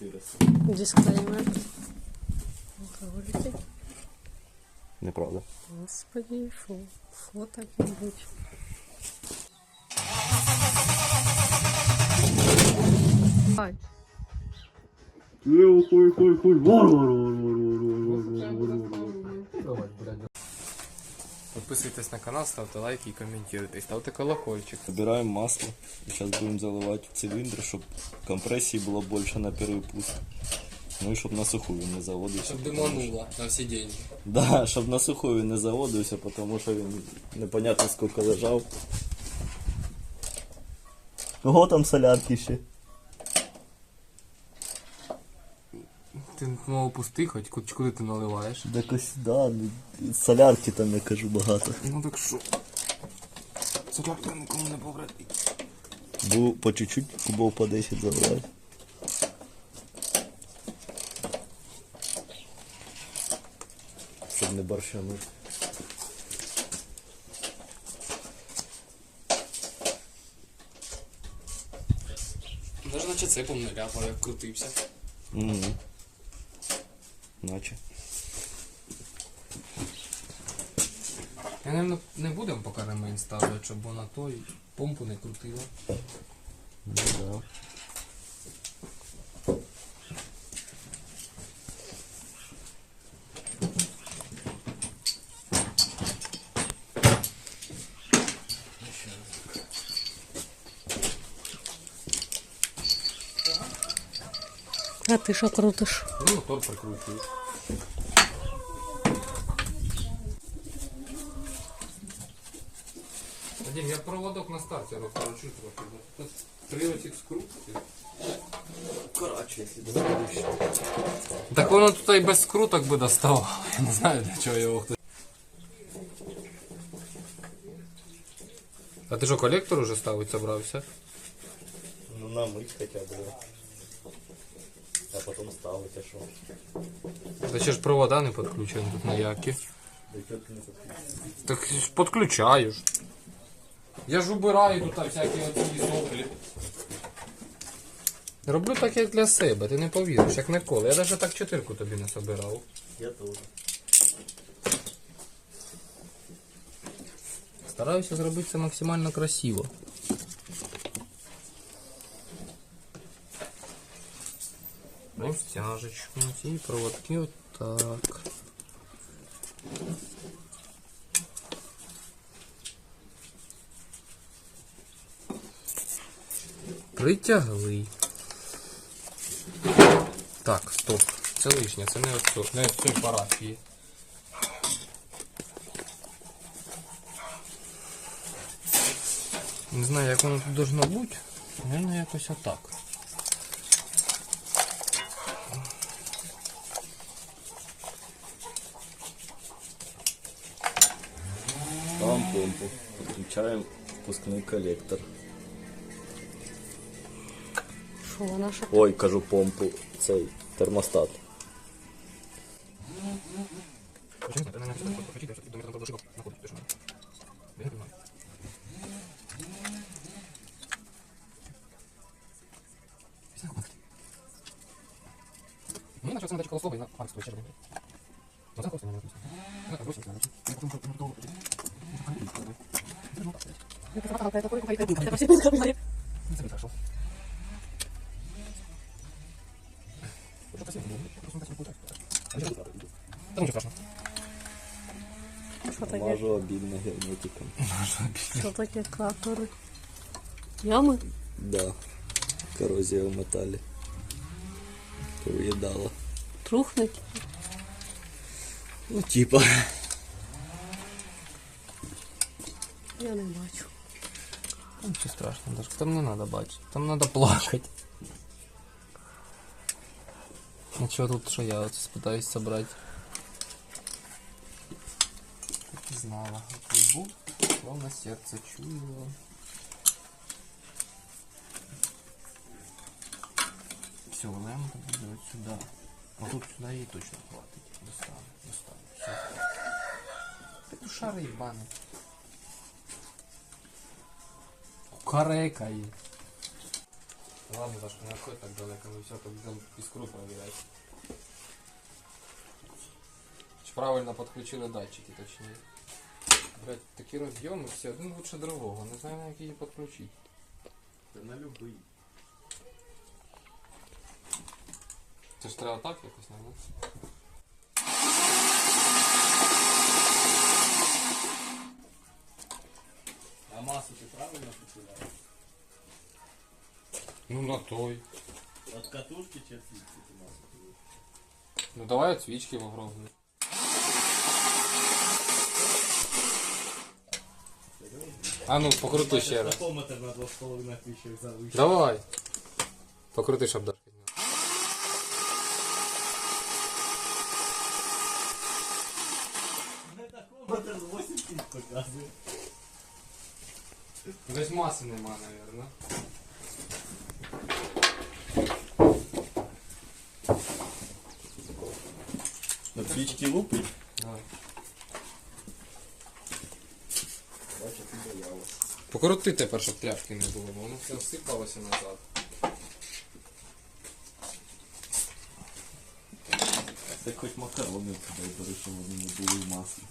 Дисклеймер. Алкоголики. Неправда. Господи, фу. Фу так-нибудь. Ай, Підписуйтесь на канал, ставте лайки і коментуйте. Ставте колокольчик. Забираємо масло і зараз будемо заливати в циліндр, щоб компресії було більше на перший пуск. Ну і щоб на суху він не заводився. Щоб що- на всі деньги. Да, щоб на суху він не заводився, тому що він непонятно скільки лежав. Ого, там солярки ще. Ти мов пустий, хоч куди, куди ти наливаєш. Так ось, да, ну, солярки там, я кажу, багато. Ну так що. Солярка нікому не повредить. Був по чуть-чуть кубов по 10 заливати. Щоб не борщануть. Навіть наче цепом не ляпав, як крутився. Угу. Наче. Я, мабуть, не будемо поки ремень ставити, щоб вона той помпу не крутила. Ну, да. А ти що крутиш? Ну, мотор прикручую. Вадим, я проводок на старті розкручу трохи. Оцих скрутки. Короче, якщо дозволиш. Так воно тут і без скруток би доставало. Я не знаю, для чого його хтось. А ти що, колектор уже ставить собрався? Ну намыть хотя бы. А что? Та ще ж провода не підключені тут ніякі. Так ж підключаю ж. Я ж убираю тут всякі оці соплі. Роблю так, як для себе, ти не повіриш, як ніколи. Я навіть так чотирку тобі не собирав. Я тоже. Стараюся зробити це максимально красиво. Стяжечку, ці проводки отак. Притягли. Так, стоп. Це лишнє, це не от не цієї парафії. Не знаю, як воно тут должно бути. Наверное, якось отак. Ставим помпу. Подключаем впускной коллектор. Шо, наша... Ой, кажу помпу. Цей термостат. Обильно герметиком. Що таке катори? Ями? Да. Коррозия в металле. Повыедала. Трухнуть? Ну, типа. Я не бачу. Нічого страшного, даже там не надо бачити, там надо плакати. Нічого тут, що я оце спитаюсь собрати. Знала. От був, словно серце чуяло. Все, вилаємо буде от сюди. А тут сюди її точно хватить. Достану, достану. Все. Петушари їбаний. Кукарекає. Ладно, Дашка, не отходь так далеко, мы все тут будем искру проверять. Чи правильно подключили датчики, точнее. Блять, такі роз'єми всі, один лучше другого, не знаю на які її підключити. Та на любий. Це ж треба так якось, не? А масу ти правильно прикладаєш? Ну на той. От катушки чи свічки ти масу прикладаєш? Ну давай от свічки попробуємо. А ну, покрути ще раз. Тахометр на 2,5 тисячі завищив. Давай. Покрути, щоб Дашка зняла. Тахометр 8 тисяч показує. Десь маси нема, наверное. На свічки лупить? Давай. Бачу, ти боялась. Покрути тепер, щоб тряпки не було, бо воно все всипалося назад. Це хоч макарони туди бери, щоб вони не були в маслі.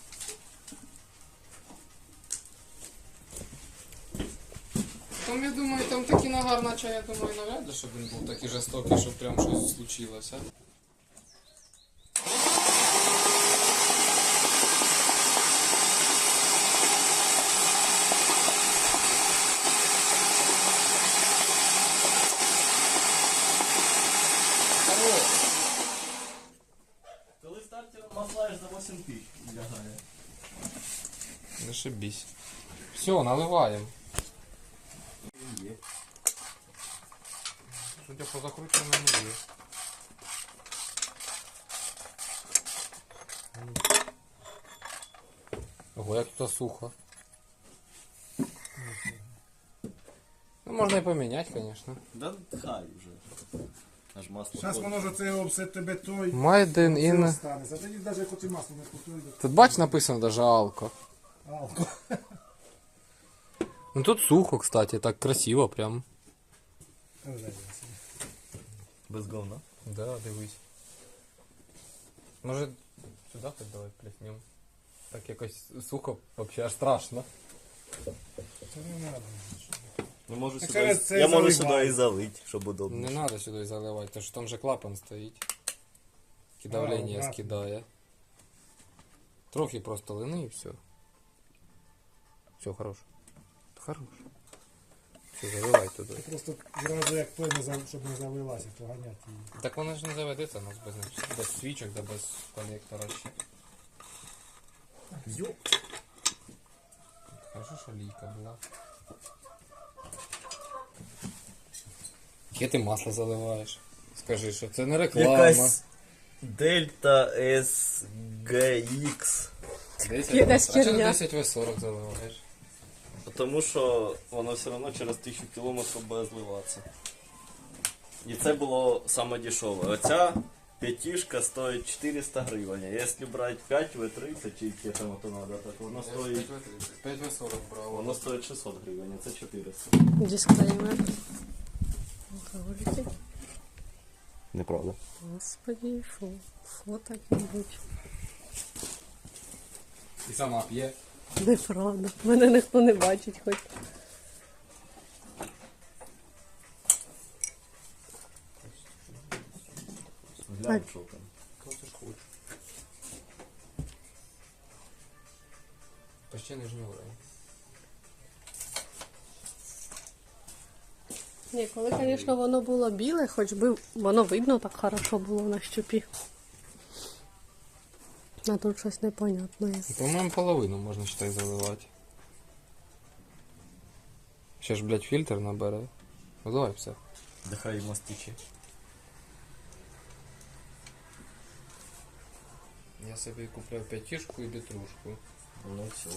Там, я думаю, там такий нагар, наче я думаю, навряд ли, щоб він був такий жорстокий, щоб прям щось случилося. Зашибись. Все, наливаємо. Є. Судя по закрученому є. Ого, як тут сухо. Ну, можна і поміняти, звісно. Да хай вже. Аж масло. Зараз ходить. воно ж оце все тебе той. Made in Це in... останеться. А тоді навіть хоч і масло не потойде. Тут бач написано даже алко. Алко. Ну тут сухо, кстати, так красиво прям. Без говна. Да, дивись. Може сюди хоч давай плеснем. Так якось сухо, вообще аж страшно. Це не треба. Ну, можу Так сюди, через це я можу заливаю. сюди і залить, щоб удобно. Не надо сюди заливати, тому що там же клапан стоїть. І давлення обратно. скидає. Трохи просто лини і все. Все, хорош. Хорош. Все, заливай туди. Просто зразу як той, не зав- щоб не завелася, то ганять її. Так вона ж не заведеться у нас без, без свічок, да без коннектора ще. Йоп. Хорошо, що лійка була. Яке ти масло заливаєш? Скажи, що це не реклама. Якась Дельта SGX. 10 а чого херня. 10 В40 заливаєш? Тому що воно все одно через 1000 кілометрів буде зливатися. І це було саме дешеве. Оця п'ятішка стоїть 400 гривень. Якщо брати 5 В30 чи яке там то надо, так воно стоїть, 5 В40 брав. воно стоїть 600 гривень, а це 400. Дисклеймер. Алкоголики. Неправда. Господи, фу. Фу так не будь. І сама п'є. Неправда. Мене ніхто не бачить хоч. Глянь, що там. Коли ти ж. Почти нижній уровень. Ні, коли, звісно, воно було біле, хоч би воно видно так хорошо було на щупі. А тут щось непонятне. є. По-моєму, половину можна считай заливати. Ще ж, блядь, фільтр набере. Ну давай все. Нехай йому стіче. Я собі купляв п'ятішку і бітрушку. Ну все.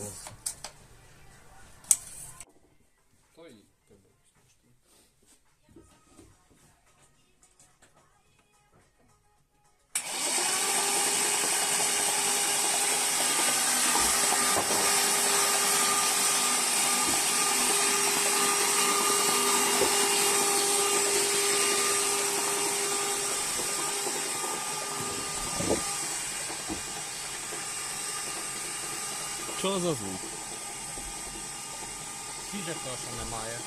Що за звук? Фідер того, що немає.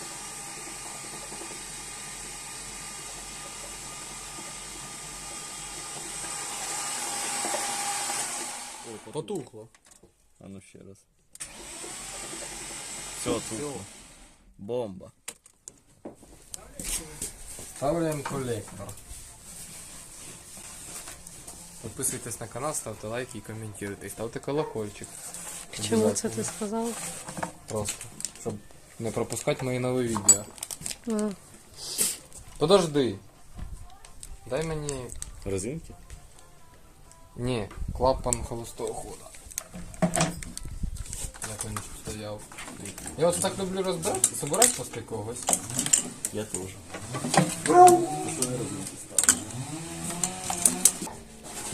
Потухло. А ну ще раз. Все, тухло. Бомба. Ставляємо колектор. Підписуйтесь на канал, ставте лайки і коментуйте. І ставте колокольчик. Чому це ти сказав? Просто. Щоб не пропускати мої нові відео. А, Подожди. Дай мені. Резинки? Ні, клапан холостого хода. Як він стояв. Я от так люблю розбирати, собирати після когось. Я теж.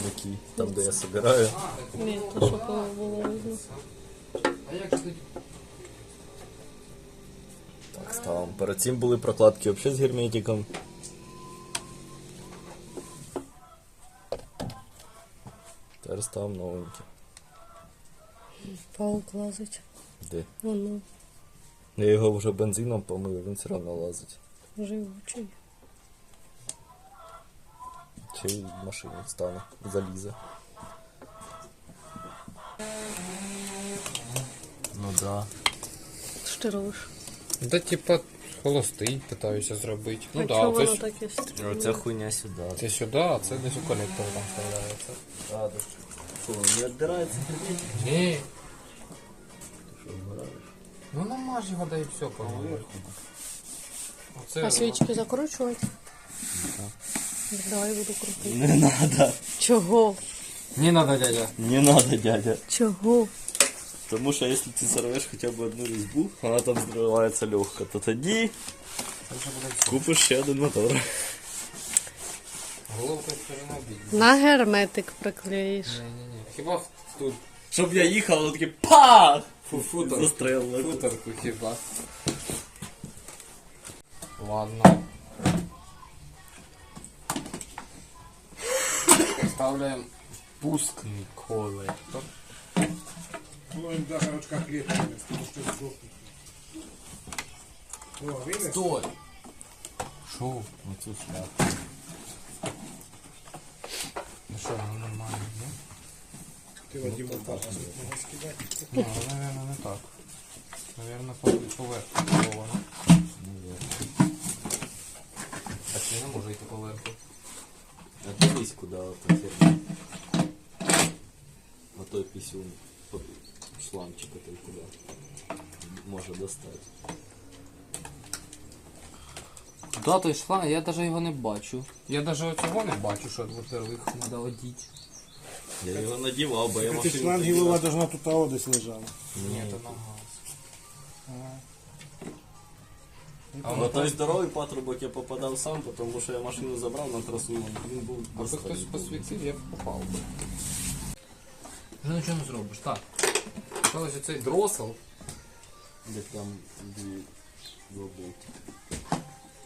Які? Там, де я собираю. ні, то воно було видно. Так, ставимо. Перед цим були прокладки взагалі з герметиком. Тепер ставимо новенькі. Паук лазить. Де? Воно Я його вже бензином помив, він все одно лазить. живучий. Чи в машині стане, залізе. Ну да. Що ти робиш? Да типа холостий питаюся зробити. Ну а да, чого це, воно таке стрімне? Оця хуйня сюди. це сюди, а це десь у колектор там вставляється. А, да. Що, не віддирається? Ні. Що, вмираєш? Ну намаж його, да і все, по-моєму. А свічки закручувати? Давай буду крутити. Не надо. Чого? Не надо, дядя. Не надо, дядя. Чого? Тому що якщо ти сорвеш хоча б одну різьбу, вона там зривається легко, то тоді купиш ще один мотор. Головка все одно бідна. На герметик приклеїш. Ні-ні-ні. Хіба тут Щоб я їхав, воно таке пах! фу футер. Застрелило. Футерку хіба. Ладно. Ставляємо пускний колектор. Ну, їм даже ручка клітка, тому що здохне. О, видиш? Стой! Шо? Оцю шляпу. Ну що, ну нормально, ні? Ти Вадим упав, а тут можна скидати. Ну, наверное, не так. Наверное, по поверху сховано. Так я не можу йти поверху. А дивись, куди ота херня. На той пісюн. От Шланчик отой куди. Може достати. Да, той шланг, я даже його не бачу. Я даже цього не бачу, що двотерлих треба одіти. Я його надівав, бо я Ти машину... шлангілова должна тут а десь лежала. Ні, то на А на той здоровий патрубок я попадав сам, тому що я машину забрав на трасу, він був Аби хтось посвітив, я б попав би. Вже нічого не зробиш. Так. Ось оцей дросел. Де там дві два.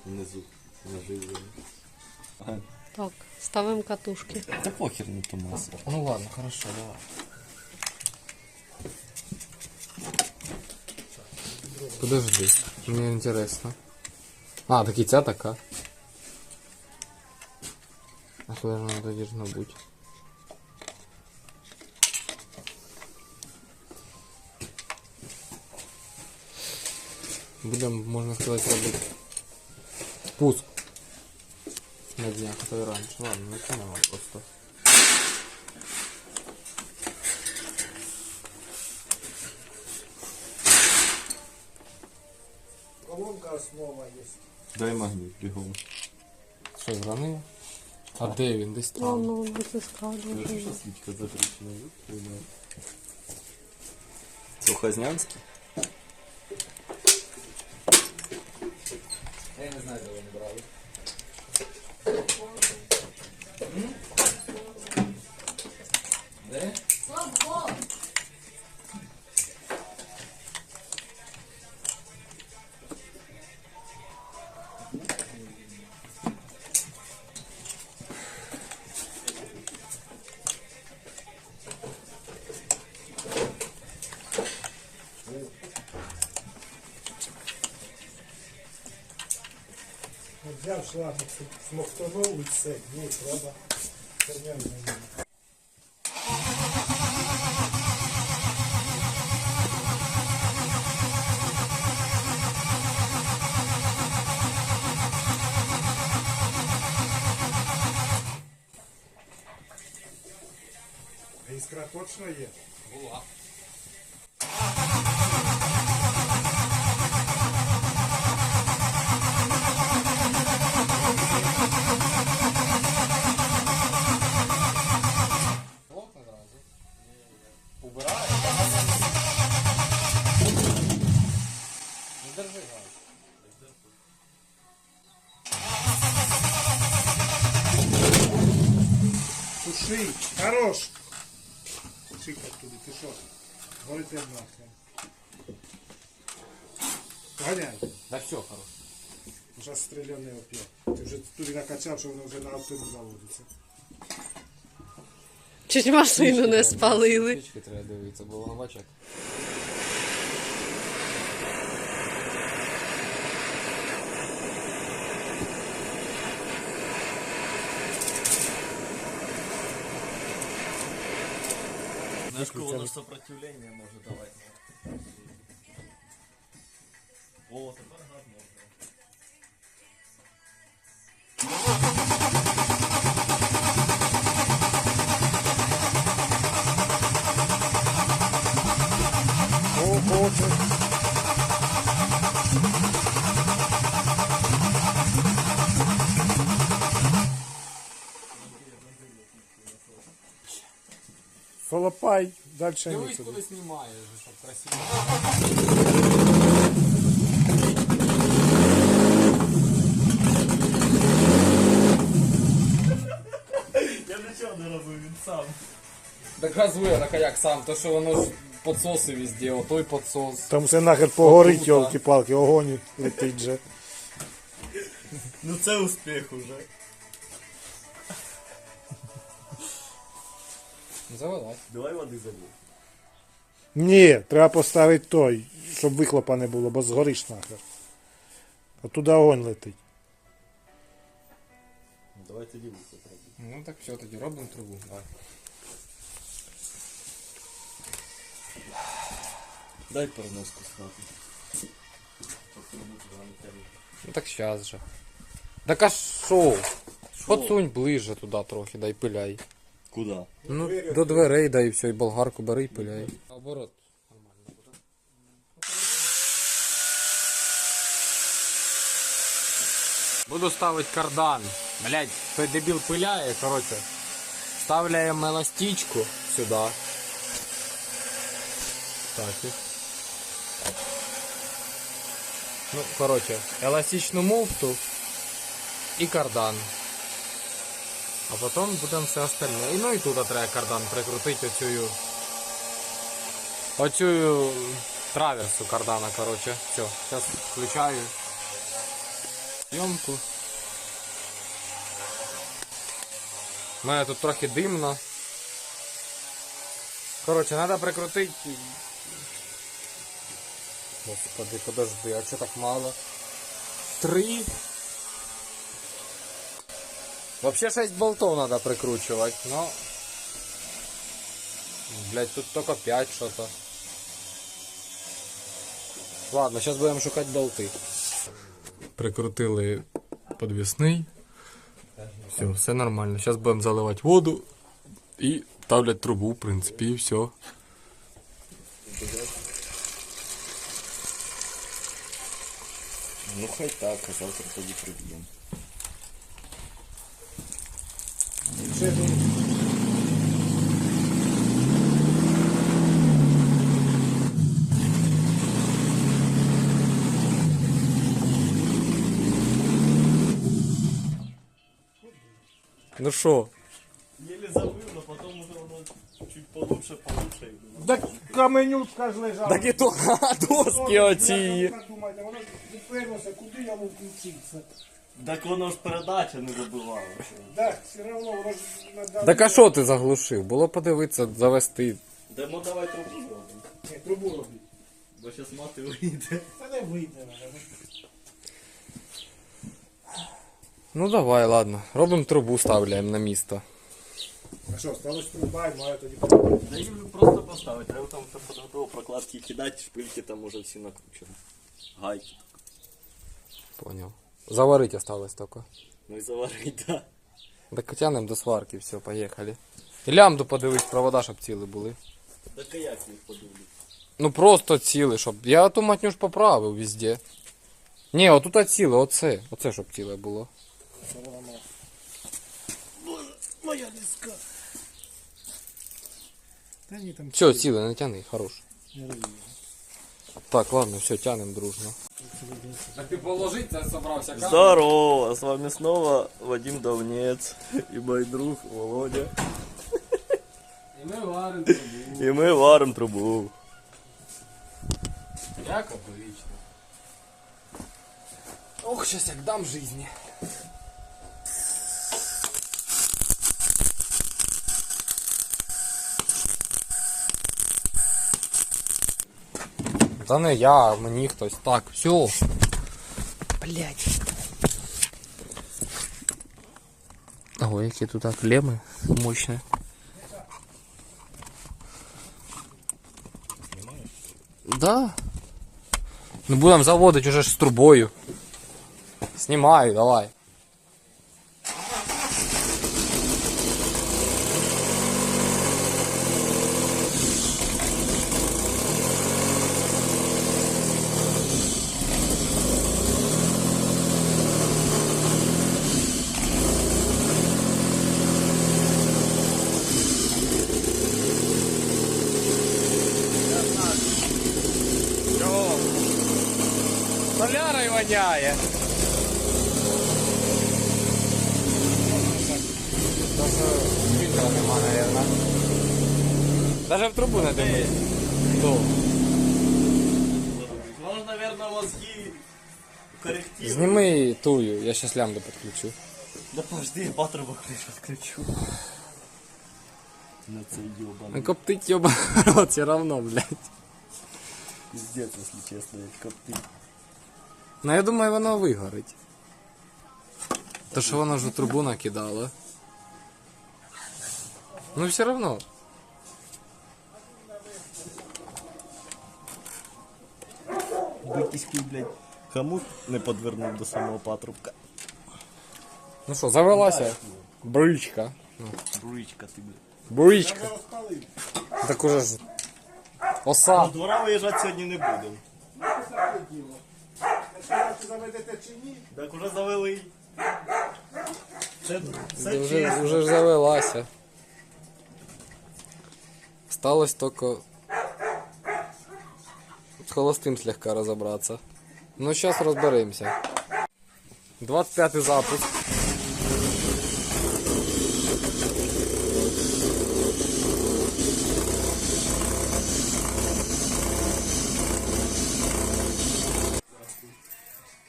Внизу наживлені. Так, ставимо катушки. Та похер не то масло. Ну ладно, хорошо, давай. Подожди, мне интересно. А, так и ця така. А куда же надо должно быть? Будем, можно сказать, робити пуск. На днях, а то и раньше. Ладно, начинаем просто. Колонка основа є. Дай магніт бігом. Що, зранив? А де він? Десь Ну, там. ну, витискав Ну, дуже. що свічка затрічена? Це Хазнянський? Я не знаю, де вони брали. Шланг смоктанув і все. Ні, треба. Черняй на ньому. А Іскра точно є? Держи газ. Туши, хорош! Туши туди, ти що? Горите нахрен. Ганяй, Да все, хорошо. вже стріляний оп'ять. Ти вже туди накачав, що воно вже на автину заводиться. Чуть машину не спалили. Свічки треба дивитися, бо воно бачить. Знаєш, воно ж сопротивлення може давати. О, тепер гарно. О, Боже. Солопай, далі Дивись, нікуди. куди знімаєш, щоб красиво. Я нічого не робив, він сам. Так газує, так а як сам, то що воно ж підсоси везде, отой підсос. Там все нахер погорить, йолки-палки, огонь летить же. Ну це успіх уже. Завелась. Давай води забув. Ні, треба поставити той, щоб вихлопа не було, бо згориш нахер. А туди огонь летить. Давай тоді робимо. Ну так все, тоді робимо трубу. Давай. Дай переноску схвати. Ну так сейчас же. Так а шо? Подсунь ближе туди трохи, дай пиляй. Куди? Ну, до дверей дай і все, і болгарку бери і пиляй. Наоборот. Нормально. Буду ставити кардан. Блять, той дебіл пиляє, короче. Ставляємо еластичку сюди. Так. і. Ну, короче, еластичну муфту і кардан. А потім будемо все остальне. І ну і тут треба кардан прикрутити оцю. Оцю траверсу кардана, короче. Все, зараз включаю. Зйомку. У мене тут трохи димно. Короче, треба прикрутити. Господи, подожди, а чого так мало? Три. Вообще 6 болтов надо прикручивать, но... Блять, тут только 5 что-то. Ладно, сейчас будем шукать болты. Прикрутили подвесний. Все, все нормально. Сейчас будем заливать воду и ставлять трубу, в принципе, и все. Ну хай так, а завтра тоді приб'ємо. Ну? Єлі забив, але потім уже воно чуть получше, получше. Так каменючка ж лежала. Так і то доски оці. Як думаєте, воно відперлося, куди я включитися? Так воно ж передача не забивала. Так, все одно воно ж надо... Так а що ти заглушив? Було подивитися, завести. Демо давай трубу зробимо. Ні, трубу робіть. Бо зараз мати вийде. Та не вийде. наверно. Ну давай, ладно. Робимо трубу, ставляємо на місто. А що, сталося труба і має тоді Да їм просто поставити, треба там все подготовив, прокладки кидати, шпильки там уже всі накручені. Гайки. Понял. Заварить осталось только. Ну і заварить, да. Так тянем до сварки, все, поїхали. І лямду подивись, провода, щоб ціли були. Да каяк їх подивлю. Ну просто ціли, щоб. Я ту матню ж поправив везде. Ні, отут ціле, оце. Оце щоб ціле було. Моя диска. Та ні, там Все, ціле, не тяни, хорош. не робили. Так, ладно, все, тянем дружно. Так ти положить, це собрався Здорово, с вами снова Вадим Давнец и мой друг Володя. І ми варимо трубу. И мы варим трубу. Як обично. Ох, щас як дам жизни. Та не я, а мені хтось. Так, все. Блять. Ого, які тут клеми мощні. Да. Ну будем заводить уже ж з трубою. Снимаю, давай. Солярой воняє. Даже фільтра нема, наверное. Даже в трубу не дивись. Хто? Можно, наверное, мозги корректировать. Зніми тую, я щас лямду підключу. Да подожди, я патрубок лишь откручу. На це ёбаный. Ну коптить йоба рот все равно, блядь. Пиздец, если честно, як коптить. Ну я думаю, воно вигорить. То що воно ж у трубу накидало. Ну все равно. Витязький, блядь, хомут не подвернув до самого патрубка. Ну що, завелася? Бричка. Бричка ти, блядь. Бричка. Так уже ж. Оса. До двора виїжджати сьогодні не будемо. Заведете чи ні? Так уже завели. Це, це Вже, чесно. вже ж завелася. Осталось только з холостим слегка розібратися. Ну, зараз розберемося. 25 запуск.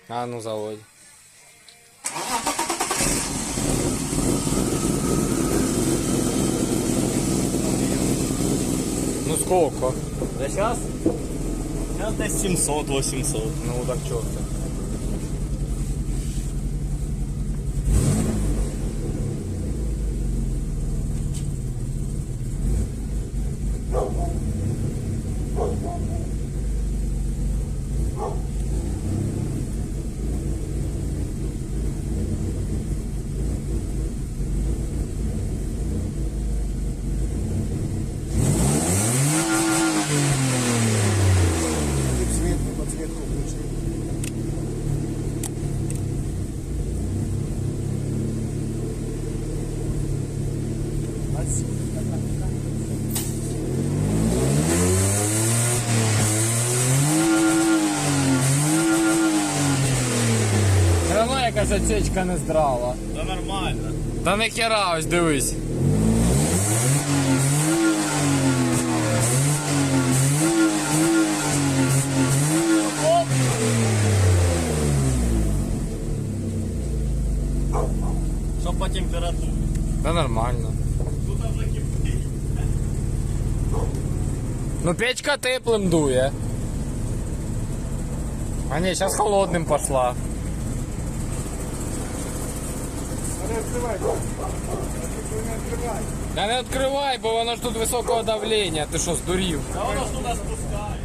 А, ну заводь. Ну сколько? Да сейчас? Сейчас десь 700-800. Ну так чё якась не здрава. Да нормально. Та не хера, ось дивись. Що по температурі? Та нормально. Тут вже кипить. Ну печка теплым дує. А не, сейчас холодным пошла. Не відкривай. Не відкривай. Та не відкривай, бо воно ж тут високого давлення. Ти що, здурів? Та воно ж туди спускає.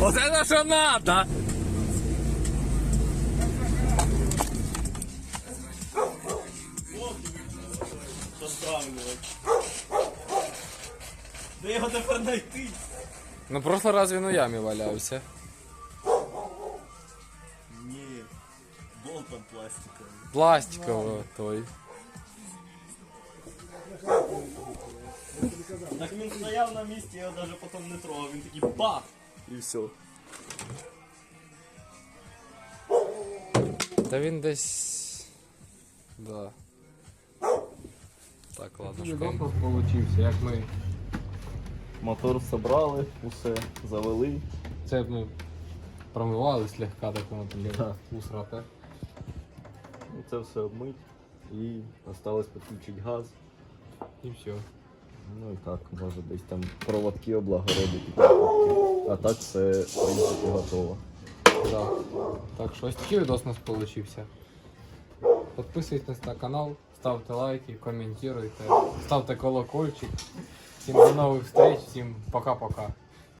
Оце на що надо! Де його тепер знайти? Ну просто раз він у ямі валявся. Ні. Болт там пластиковий. Пластиковий той. Так він стояв на місці, я його навіть потім не трогав. Він такий бах! І все. Та він десь. Да. Так, ладно, шкаф получився, як ми. Мотор собрали, усе завели. Це ми промивали слегка такому там Так. усрата. І це все обмить. І осталось підключити газ. І все. Ну і так, може десь там проводки облагородити. А так все, в принципі, готово. Да. Так що ось такий відос у нас получився. Підписуйтесь на канал, ставте лайки, коментуйте, ставте колокольчик. Всім до нових встреч, всім пока-пока.